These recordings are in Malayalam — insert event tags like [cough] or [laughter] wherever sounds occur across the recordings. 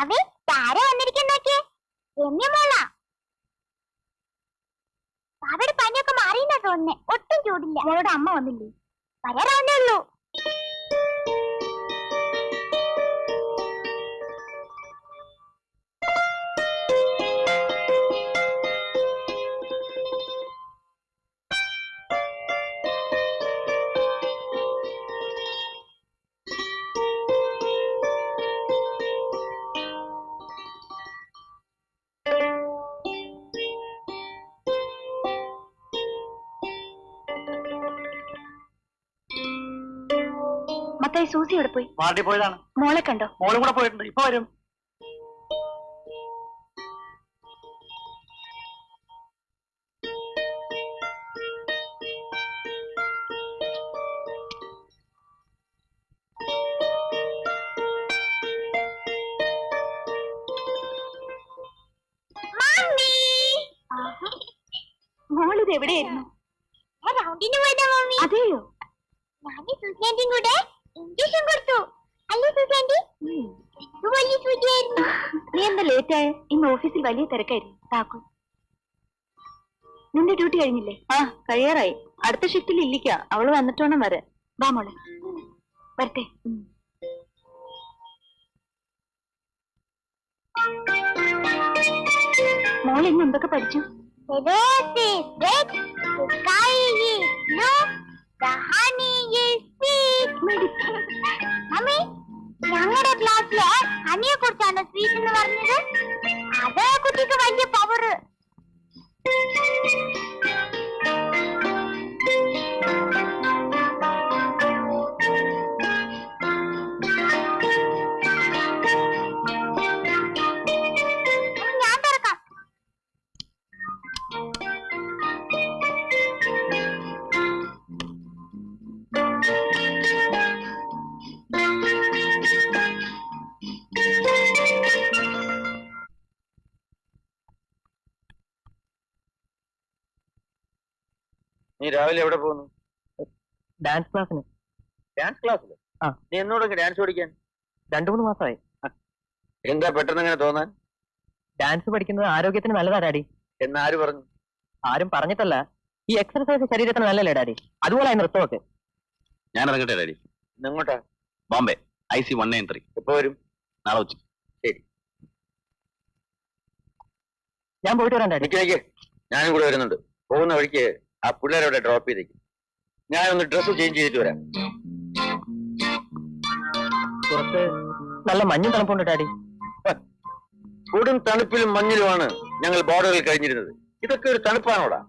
അവി താര വന്നിരിക്കുന്നൊക്കെ രമ്യമോള അവിടെ പനിയൊക്കെ മാറിയെന്നാ തോന്നുന്നേ. ഒട്ടും ചൂടില്ല. മോളുടെ അമ്മ വന്നില്ലേ? വരാറാവുന്നേ ഉള്ളൂ. മത്തായി സൂസി എവിടെ പോയി. പാർട്ടി പോയതാണ്. മോളെ കണ്ടോ? മോളും കൂടെ പോയിട്ടുണ്ട്. ഇപ്പൊ വരും. മോളിത് എവിടെയായിരുന്നു? റൗണ്ടിന് പോയതാ മമ്മി അതെയോ? മാമി സൂസിയാന്റിയും കൂടെ? ഇഞ്ചക്ഷൻ കൊടുത്തു അല്ലേ ഇത് വലിയ സൂചിയായിരുന്നു നീ എന്താ ലേറ്റ് ആയ ഇന്ന് ഓഫീസിൽ വലിയ തിരക്കായിരുന്നു താക്കു നിന്റെ ഡ്യൂട്ടി കഴിഞ്ഞില്ലേ ആ കഴിയാറായി അടുത്ത ഷിഫ്റ്റിൽ ഇല്ലിക്ക അവൾ വന്നിട്ട് വേണം വരെ വാ മോളെ വരട്ടെ മോൾ ഇന്ന് എന്തൊക്കെ പഠിച്ചു ഞങ്ങളുടെ ക്ലാസ്സിലെ ഹണിയെ കുറിച്ചാണ് സ്വീറ്റ് എന്ന് പറഞ്ഞത് അതേ കുട്ടിക്ക് വലിയ പവർ രാവിലെ എവിടെ പോകുന്നു? ഡാൻസ് ക്ലാസ്സിന് ഡാൻസ് ക്ലാസ്സിൽ ആ. നീ എന്നോടൊക്കെ ഡാൻസ് പഠിക്കാൻ? രണ്ടു മൂന്ന് മാസമായി എന്താ പെട്ടെന്ന് ഇങ്ങനെ തോന്നാൻ? ഡാൻസ് പഠിക്കുന്നത് ആരോഗ്യത്തിന് നല്ലതാ ഡാഡി. എന്ന് ആര് പറഞ്ഞു? ആരും പറഞ്ഞിട്ടല്ല. ഈ എക്സർസൈസ് ശരീരത്തിന് നല്ലല്ലേ ഡാഡി? അതുപോലെ നൃത്തമൊക്കെ ഞാൻ ഇറങ്ങട്ടെ daddy. നിങ്ങോട്ടാ Bombay. I C one nine three. എപ്പോ വരും? നാളെ ഉച്ച. ശരി. ഞാൻ പോയിട്ട് വരാം ഡാഡി. ഞാനും കൂടെ വരുന്നുണ്ട്. പോകുന്ന വഴിക്ക് ആ പിള്ളേരവിടെ ഡ്രോപ്പ് ചെയ്തേക്കും. ഞാനൊന്ന് ഡ്രസ്സ് ചേഞ്ച് ചെയ്തിട്ട് വരാം. പുറത്ത് നല്ല മഞ്ഞും തണുപ്പുണ്ട് ഡാഡി? കൊടും തണുപ്പിലും മഞ്ഞിലുമാണ് ഞങ്ങൾ ബോർഡറിൽ കഴിഞ്ഞിരുന്നത്. ഇതൊക്കെ ഒരു തണുപ്പാണോടാ?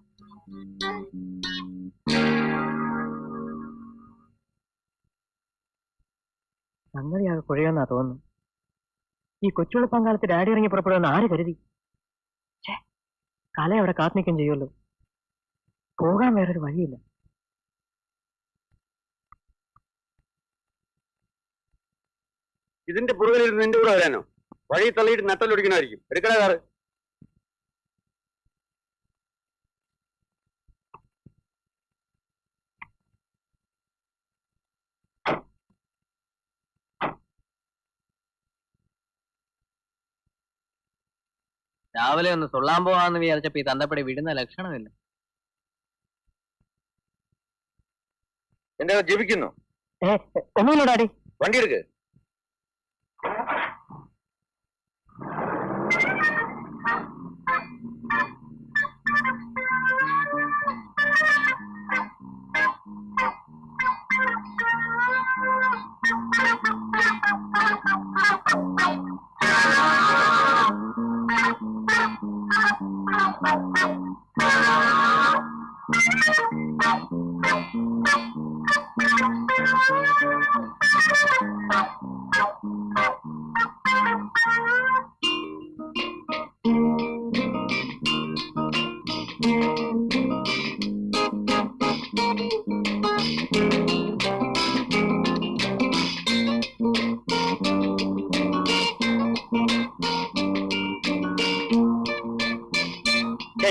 സംഗതിയാകെ കുഴയെന്നാ തോന്നുന്നു. ഈ കൊച്ചുവെളുപ്പം കാലത്ത് ഡാഡി ഇറങ്ങി പുറപ്പെടുമെന്ന് ആര് കരുതി? കല അവിടെ കാത്തു നിൽക്കുകയും ചെയ്യുമല്ലോ പോകാൻ വേറൊരു വഴിയില്ല. ഇതിന്റെ പുറകിൽ നിന്റെ കൂടെ വരാനോ? വഴി തള്ളിയിട്ട് നട്ടലൊടിക്കണമായിരിക്കും എടുക്കണ കാറ്. രാവിലെ ഒന്ന് തൊള്ളാൻ പോവാന്ന് വിചാരിച്ചപ്പോ ഈ തന്തപ്പടി വിടുന്ന ലക്ഷണമില്ല. എന്റെ ജപിക്കുന്നു വണ്ടി എടുക്ക്. വണ്ടി എടുക്ക്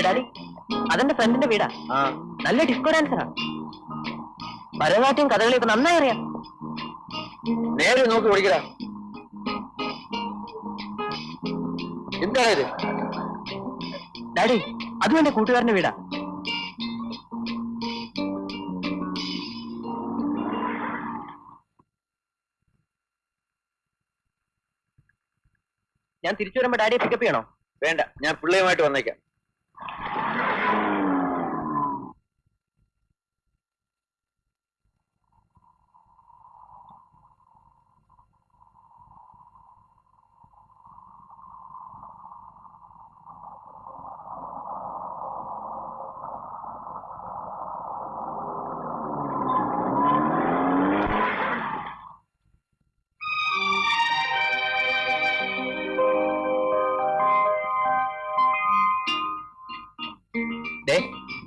ഡാഡി അതെന്റെ ഫ്രണ്ടിന്റെ വീടാ. നല്ല ഡിസ്കോ ഡാൻസറാ ഭരതനാട്യം കഥകളി ഒക്കെ നന്നായി അറിയാം. നേരെ നോക്കി ഓടിക്കടാ എന്താണ് ഇത്? ഡാഡി അതും എന്റെ കൂട്ടുകാരന്റെ വീടാ. ഞാൻ തിരിച്ചു വരുമ്പോ ഡാഡിയെ പിക്കപ്പ് ചെയ്യണോ? വേണ്ട ഞാൻ പിള്ളയുമായിട്ട് വന്നേക്കാം.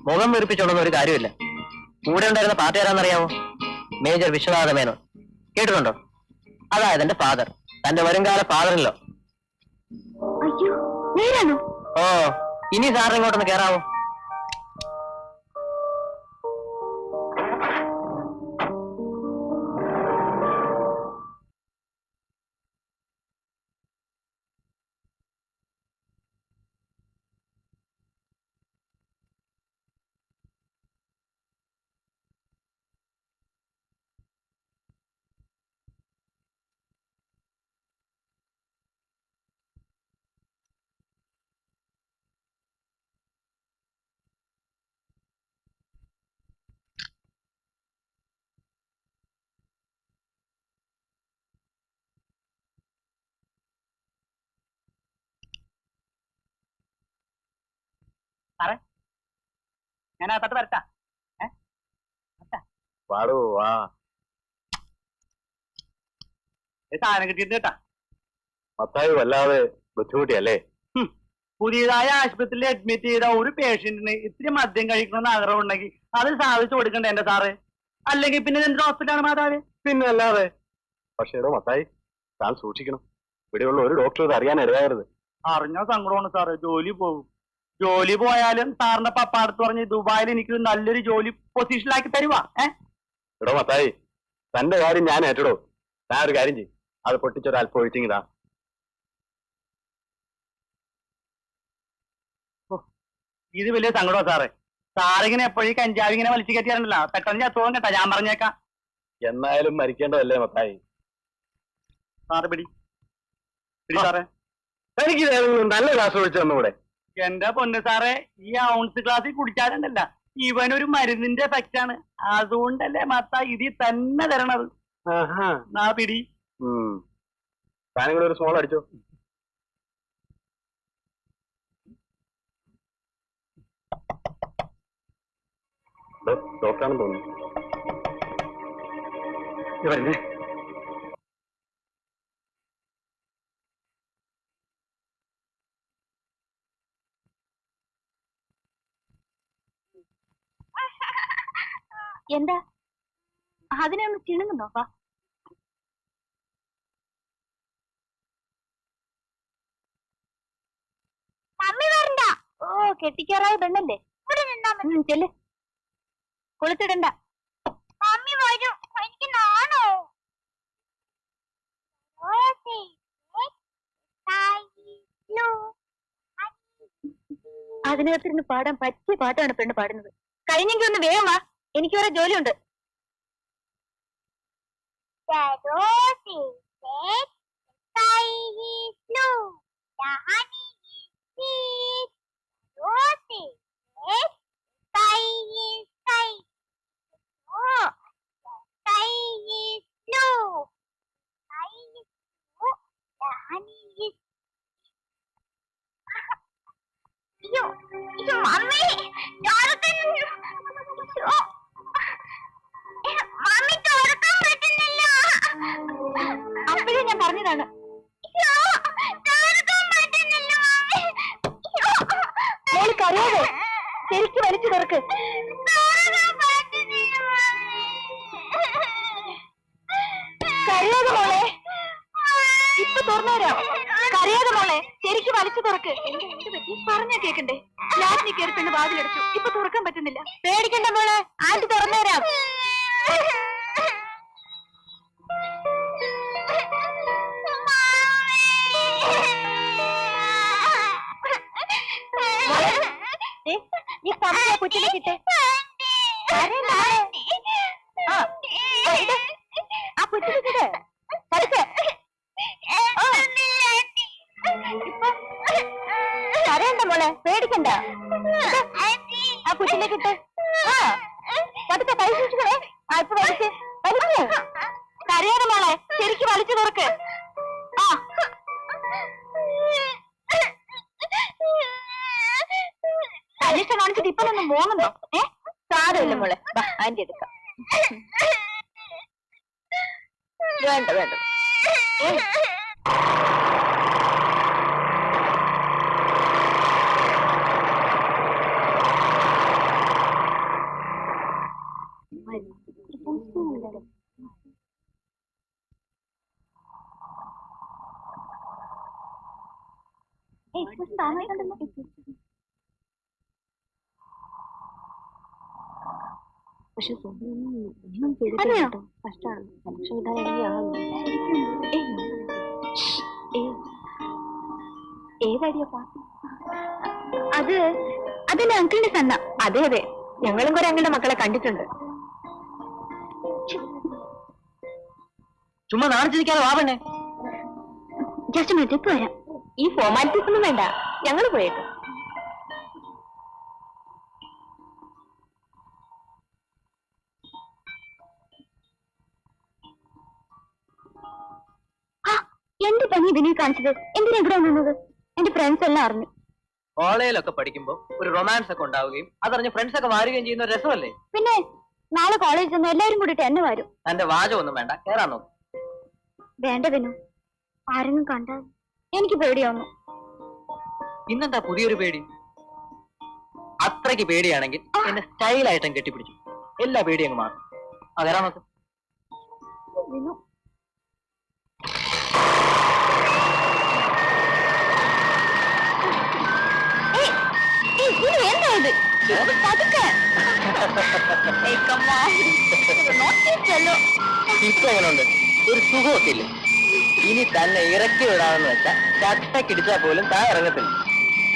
മുഖം വെറുപ്പിച്ചോളുന്ന ഒരു കാര്യമില്ല. കൂടെ ഉണ്ടായിരുന്ന പാർട്ടി ആരാന്നറിയാമോ മേജർ വിശ്വനാഥ മേനോൻ കേട്ടിട്ടുണ്ടോ? അതായത് എന്റെ ഫാദർ തന്റെ വരുംകാല ഫാദറിലോ അയ്യോ നേരാണോ? ഓ ഇനി സാറിന് ഇങ്ങോട്ടൊന്ന് കേറാവോ? ഞാൻ അകത്തോട്ട് വരട്ടാ. പാടോ വാ. സാധനം കിട്ടിയിട്ട് കേട്ടാ. മത്തായി വല്ലാതെ ബുദ്ധിമുട്ടിയല്ലേ? പുതിയതായ ആശുപത്രിയിൽ അഡ്മിറ്റ് ചെയ്ത ഒരു പേഷ്യന്റിന് ഇത്തിരി മദ്യം കഴിക്കണമെന്ന് ആഗ്രഹം ഉണ്ടെങ്കിൽ അത് സാധിച്ചു കൊടുക്കണ്ടേ എന്റെ സാറ്? അല്ലെങ്കിൽ പിന്നെ എന്റെ ഹോസ്പിറ്റലാണ് മാതാവ്? പിന്നെ അല്ലാതെ. പക്ഷേ എടോ മത്തായി താൻ സൂക്ഷിക്കണം. ഇവിടെയുള്ള ഒരു ഡോക്ടർ ഇത് അറിയാൻ ഇടയാകരുത്. അറിഞ്ഞ സങ്കടമാണ് സാറേ. ജോലി പോകും. ജോലി പോയാലും സാറിന്റെ പപ്പ അടുത്ത് പറഞ്ഞ് ദുബായിൽ എനിക്ക് നല്ലൊരു ജോലി പൊസിഷനിലാക്കി തരുവാ. ഏ? എടോ മത്തായി തന്റെ കാര്യം ഞാൻ ഏറ്റടോ. ഞാൻ ഒരു കാര്യം ചെയ്യും. അത് പൊട്ടിച്ചൊരു അല്പം ഒഴിച്ചിങ്ങിതാ ഇത് വലിയ സങ്കടമാണ് സാറേ. സാറിങ്ങനെ എപ്പോഴും കഞ്ചാവ് ഇങ്ങനെ വലിച്ചു കയറ്റിയാറുണ്ടല്ലോ പെട്ടെന്ന് ചത്തുപോകും കേട്ടാ. ഞാൻ പറഞ്ഞേക്കാം. എന്നായാലും മരിക്കേണ്ടതല്ലേ മത്തായി? സാറ് പിടി. പിടി സാറേ. എനിക്ക് നല്ല ക്ലാസ് ഒഴിച്ചു തന്നൂടെ. എന്റെ പൊന്ന് സാറേ? ഈ ഔൺസ് ക്ലാസ്സിൽ കുടിച്ചാലുണ്ടല്ല ഇവനൊരു മരുന്നിന്റെ എഫക്റ്റ് ആണ്. അതുകൊണ്ടല്ലേ മത്ത ഇതിൽ തന്നെ തരണത്. നാ പിടി. ഒരു സ്മോൾ അടിച്ചോ? ഡോക്ടറാണെന്ന് തോന്നുന്നു ഇവരുന്നേ എന്താ അതിനെ ഒന്ന് വാ. മമ്മി വരണ്ട. ഓ കെട്ടിക്കാറായ പെണ്ണല്ലേ? ഇവിടെ നിന്നാ മതി. ചെല്ല്. കുളിച്ചിടണ്ട മമ്മി വരും. എനിക്ക് നാണോ? അതിനകത്തിരുന്ന് പാടാൻ പറ്റിയ പാട്ടാണ് പെണ്ണ് പാടുന്നത്. കഴിഞ്ഞെങ്കിൽ ഒന്ന് വേഗം വാ. എനിക്ക് വേറെ ജോലിയുണ്ട്. The rose is red, the sky is blue, the honey. കരയാതെ ശരിക്ക് വലിച്ചു തുറക്ക് കരയാതെ മോളെ. ഇപ്പൊ തുറന്നുതരാം കരയാതെ മോളെ. ശരിക്ക് വലിച്ചു തുറക്ക് പറഞ്ഞാ കേക്കണ്ടേ? ലാറ്റിനി കയറി പെണ്ണ് വാതിലടച്ചു. ഇപ്പൊ തുറക്കാൻ പറ്റുന്നില്ല. പേടിക്കണ്ട മോളെ. ആന്റി തുറന്നുതരാം ശരിക്കും വലിച്ചു തുറക്ക് ആ. അനിഷ്ടം കാണിച്ചിട്ട് ഇപ്പൊ ഒന്ന് മോങ്ങുന്നോ ഏ? സാരമില്ല മോളെ. ആന്റി എടുക്കാം. വേണ്ട വേണ്ട ഏ, ഏയ്, കുറച്ച് താമസിക്കണ്ടല്ലോ. പക്ഷെ ഒന്നും ചെയ്തിട്ടില്ല കേട്ടോ. കഷ്ടാണ് പക്ഷെ ഏതടിയ പാട്ട് അത് അതെന്റെ അങ്കിളിന്റെ സണ്ണ അതെ അതെ ഞങ്ങളും കുറെ അങ്കിളുടെ മക്കളെ കണ്ടിട്ടുണ്ട് ചുമ്മാ നാണിച്ചിരിക്കാതെ വാവണ്ണേ ജസ്റ്റ് മിനിറ്റ് ഇപ്പൊ വരാം ഈ ഫോർമാലിറ്റീസ് ഒന്നും വേണ്ട. ഞങ്ങൾ പോയേക്കാം. എന്റെ പണി ഇതിനെ കാണിച്ചത്? എന്തിനാ ഇവിടെ വന്നത്? എന്റെ ഫ്രണ്ട്സ് എല്ലാം അറിഞ്ഞു. കോളേജിലൊക്കെ പഠിക്കുമ്പോ ഒരു റൊമാൻസ് ഒക്കെ ഉണ്ടാവുകയും അതറിഞ്ഞ് ഫ്രണ്ട്സ് ഒക്കെ വാരുകയും ചെയ്യുന്ന ഒരു രസമല്ലേ? പിന്നെ നാളെ കോളേജിൽ നിന്ന് എല്ലാരും കൂടിയിട്ട് എന്നെ വരും. എന്റെ വാചകമൊന്നും വേണ്ട കേറാൻ നോക്കും. വേണ്ട വിനു. ആരെങ്കിലും കണ്ടാൽ എനിക്ക് പേടിയാവുന്നു. ഇന്നെന്താ പുതിയൊരു പേടി? അത്രയ്ക്ക് പേടിയാണെങ്കിൽ എന്നെ സ്റ്റൈലായിട്ടും കെട്ടിപ്പിടിച്ചു. എല്ലാ പേടിയും അങ്ങ് മാറും. കയറാൻ നോക്ക്. ഇപ്പൊ എങ്ങനെയുണ്ട് ഒരു സുഖമൊക്കെ ഇല്ലേ. ഇനി തന്നെ ഇറക്കി വിടാമെന്ന് വെച്ചാ ചട്ടക്കിടിച്ചാൽ പോലും താ ഇറങ്ങത്തില്ല.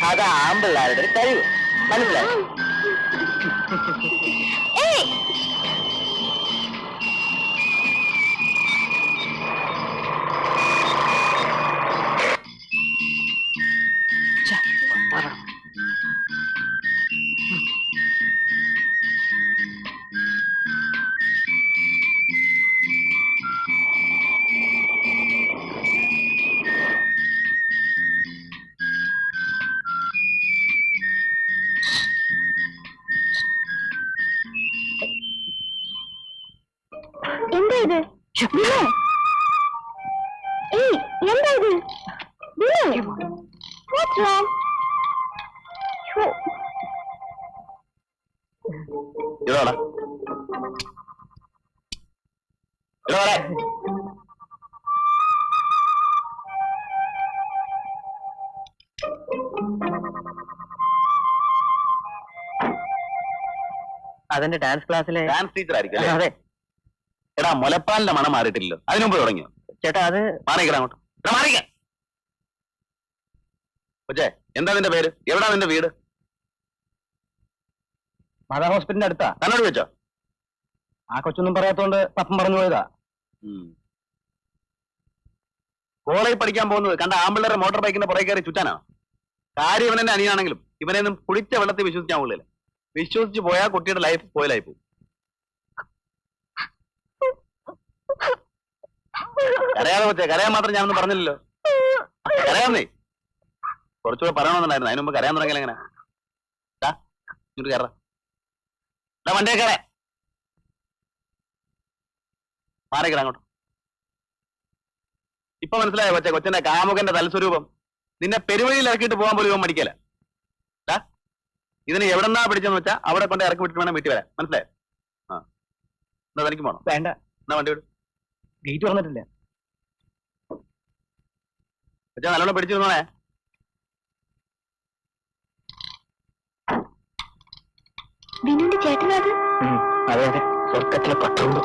അതാ ആമ്പിള്ളാരുടെ ഒരു കഴിവ്. മനസ്സിലായി? [laughs] ഇതോടാ. ഇതോടെ. അതിന്റെ ഡാൻസ് ക്ലാസ്സിലെ ഡാൻസ് ടീച്ചർ ആയിരിക്കും അതെ. എടാ മുലപ്പാലിന്റെ മണം മാറിയിട്ടില്ലല്ലോ. അതിനു മുമ്പ് തുടങ്ങിയോ? ചേട്ടാ അത് മാറിക്കടാ അങ്ങോട്ട്. മാറിക്ക. കൊച്ചേ എന്താ നിന്റെ പേര്? എവിടാ നിന്റെ വീട്? മാതാ ഹോസ്പിറ്റലിന്റെ അടുത്താ. തന്നോട് വെച്ചോ. ആ കൊച്ചൊന്നും പറയാത്തോണ്ട് പപ്പം പറഞ്ഞു പോയതാ. കോളേജ് പഠിക്കാൻ പോകുന്നത് കണ്ട ആമ്പിള്ളേരെ മോട്ടോർ ബൈക്കിന്റെ പുറകെ കയറി ചുറ്റാനാ? കാര്യം ഇവനെന്നെ അനിയാണെങ്കിലും ഇവനെ ഇവനെയൊന്നും കുളിച്ച വെള്ളത്തിൽ വിശ്വസിക്കാൻ പോകില്ല വിശ്വസിച്ച് പോയാ കുട്ടിയുടെ ലൈഫ് പോയിലായി പോകും. കരയാതെ പറ്റേ കരയാൻ മാത്രം ഞാനൊന്നും പറഞ്ഞില്ലല്ലോ. കരയാന്നേ കുറച്ചുകൂടെ പറയണമെന്നുണ്ടായിരുന്നു. അതിന് മുമ്പ് കരയാൻ തുടങ്ങിയാൽ എങ്ങനെ? ഇങ്ങോട്ട് കയറ വണ്ടിയെ കയറേ മാറിക്കട അങ്ങോട്ട്. ഇപ്പൊ മനസ്സിലായോ കൊച്ചെ കൊച്ചന്റെ കാമുകന്റെ തലസ്വരൂപം നിന്നെ പെരുവഴിയിൽ ഇറക്കിയിട്ട് പോകാൻ പോലും ഇവൻ മടിക്കല. ഇതിന് എവിടെന്നാ പിടിച്ചെന്ന് വെച്ചാ അവിടെ കൊണ്ട് ഇറക്കി വിട്ടിട്ട് വേണം വീട്ടിൽ വരാൻ. മനസ്സിലായോ? ആ. എന്നാ തനിക്ക് പോണം? വേണ്ട. എന്നാ വണ്ടി വിടും. ഗേറ്റ് തുറന്നിട്ടില്ല. കൊച്ചാ നല്ലോണം പിടിച്ചിരുന്നോണേ. വിനുവിന്റെ ചേട്ടനത് അതെ? അതെ സ്വർഗത്തിലെ പട്ടുണ്ട്